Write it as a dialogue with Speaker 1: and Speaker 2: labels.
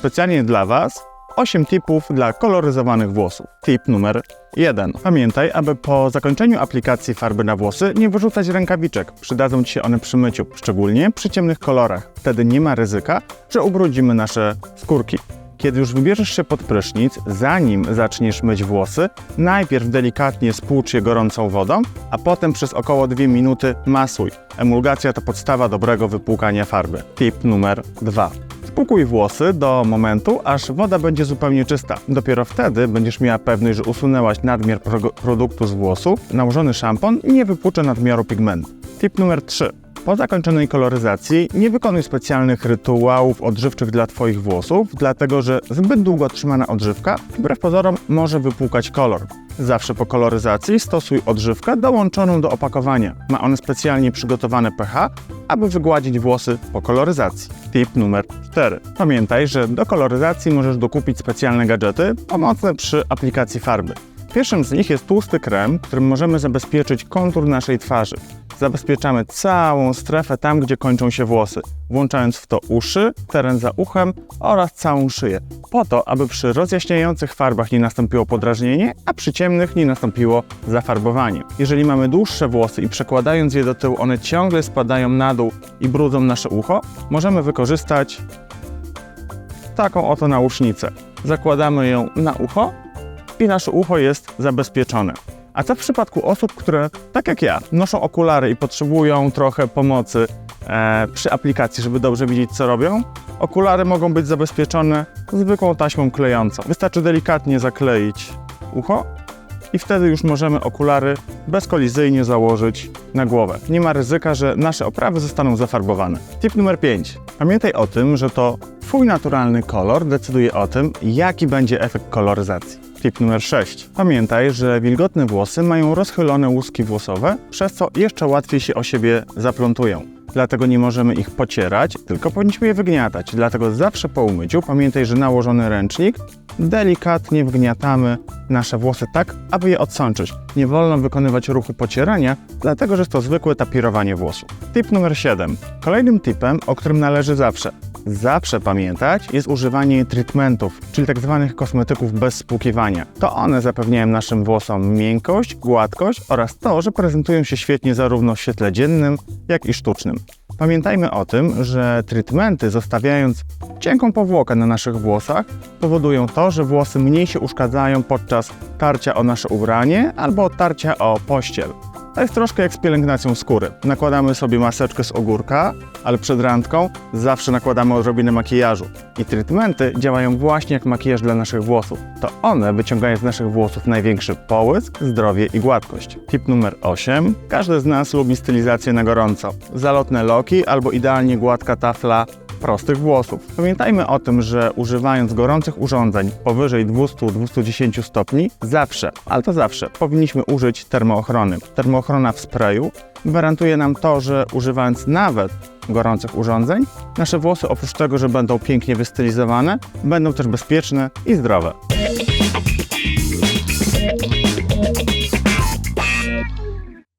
Speaker 1: specjalnie dla Was 8 tipów dla koloryzowanych włosów. Tip numer 1. Pamiętaj, aby po zakończeniu aplikacji farby na włosy nie wyrzucać rękawiczek. Przydadzą Ci się one przy myciu, szczególnie przy ciemnych kolorach. Wtedy nie ma ryzyka, że ubrudzimy nasze skórki. Kiedy już wybierzesz się pod prysznic, zanim zaczniesz myć włosy, najpierw delikatnie spłucz je gorącą wodą, a potem przez około 2 minuty masuj. Emulgacja to podstawa dobrego wypłukania farby. Tip numer 2. Spłukuj włosy do momentu, aż woda będzie zupełnie czysta. Dopiero wtedy będziesz miała pewność, że usunęłaś nadmiar pro- produktu z włosów. Nałożony szampon nie wypłucze nadmiaru pigmentu. Tip numer 3. Po zakończonej koloryzacji nie wykonuj specjalnych rytuałów odżywczych dla Twoich włosów, dlatego że zbyt długo trzymana odżywka, wbrew pozorom, może wypłukać kolor. Zawsze po koloryzacji stosuj odżywkę dołączoną do opakowania. Ma on specjalnie przygotowane pH, aby wygładzić włosy po koloryzacji. Tip numer 4. Pamiętaj, że do koloryzacji możesz dokupić specjalne gadżety pomocne przy aplikacji farby. Pierwszym z nich jest tłusty krem, którym możemy zabezpieczyć kontur naszej twarzy. Zabezpieczamy całą strefę tam, gdzie kończą się włosy, włączając w to uszy, teren za uchem oraz całą szyję, po to, aby przy rozjaśniających farbach nie nastąpiło podrażnienie, a przy ciemnych nie nastąpiło zafarbowanie. Jeżeli mamy dłuższe włosy i przekładając je do tyłu, one ciągle spadają na dół i brudzą nasze ucho, możemy wykorzystać taką oto nausznicę. Zakładamy ją na ucho i nasze ucho jest zabezpieczone. A co w przypadku osób, które, tak jak ja, noszą okulary i potrzebują trochę pomocy e, przy aplikacji, żeby dobrze widzieć, co robią? Okulary mogą być zabezpieczone zwykłą taśmą klejącą. Wystarczy delikatnie zakleić ucho i wtedy już możemy okulary bezkolizyjnie założyć na głowę. Nie ma ryzyka, że nasze oprawy zostaną zafarbowane. Tip numer 5. Pamiętaj o tym, że to Twój naturalny kolor decyduje o tym, jaki będzie efekt koloryzacji. Tip numer 6. Pamiętaj, że wilgotne włosy mają rozchylone łuski włosowe, przez co jeszcze łatwiej się o siebie zaplątują. Dlatego nie możemy ich pocierać, tylko powinniśmy je wygniatać. Dlatego zawsze po umyciu pamiętaj, że nałożony ręcznik delikatnie wgniatamy nasze włosy tak, aby je odsączyć. Nie wolno wykonywać ruchu pocierania, dlatego że jest to zwykłe tapirowanie włosów. Tip numer 7. Kolejnym tipem, o którym należy zawsze, zawsze pamiętać, jest używanie treatmentów, czyli tak zwanych kosmetyków bez spłukiwania. To one zapewniają naszym włosom miękkość, gładkość oraz to, że prezentują się świetnie zarówno w świetle dziennym, jak i sztucznym. Pamiętajmy o tym, że treatmenty zostawiając cienką powłokę na naszych włosach powodują to, że włosy mniej się uszkadzają podczas tarcia o nasze ubranie albo tarcia o pościel. To jest troszkę jak z pielęgnacją skóry. Nakładamy sobie maseczkę z ogórka, ale przed randką zawsze nakładamy odrobinę makijażu. I treatmenty działają właśnie jak makijaż dla naszych włosów. To one wyciągają z naszych włosów największy połysk, zdrowie i gładkość. Tip numer 8. Każdy z nas lubi stylizację na gorąco. Zalotne loki albo idealnie gładka tafla prostych włosów. Pamiętajmy o tym, że używając gorących urządzeń powyżej 200-210 stopni, zawsze, ale to zawsze, powinniśmy użyć termoochrony. Termoochrona w sprayu gwarantuje nam to, że używając nawet gorących urządzeń, nasze włosy oprócz tego, że będą pięknie wystylizowane, będą też bezpieczne i zdrowe.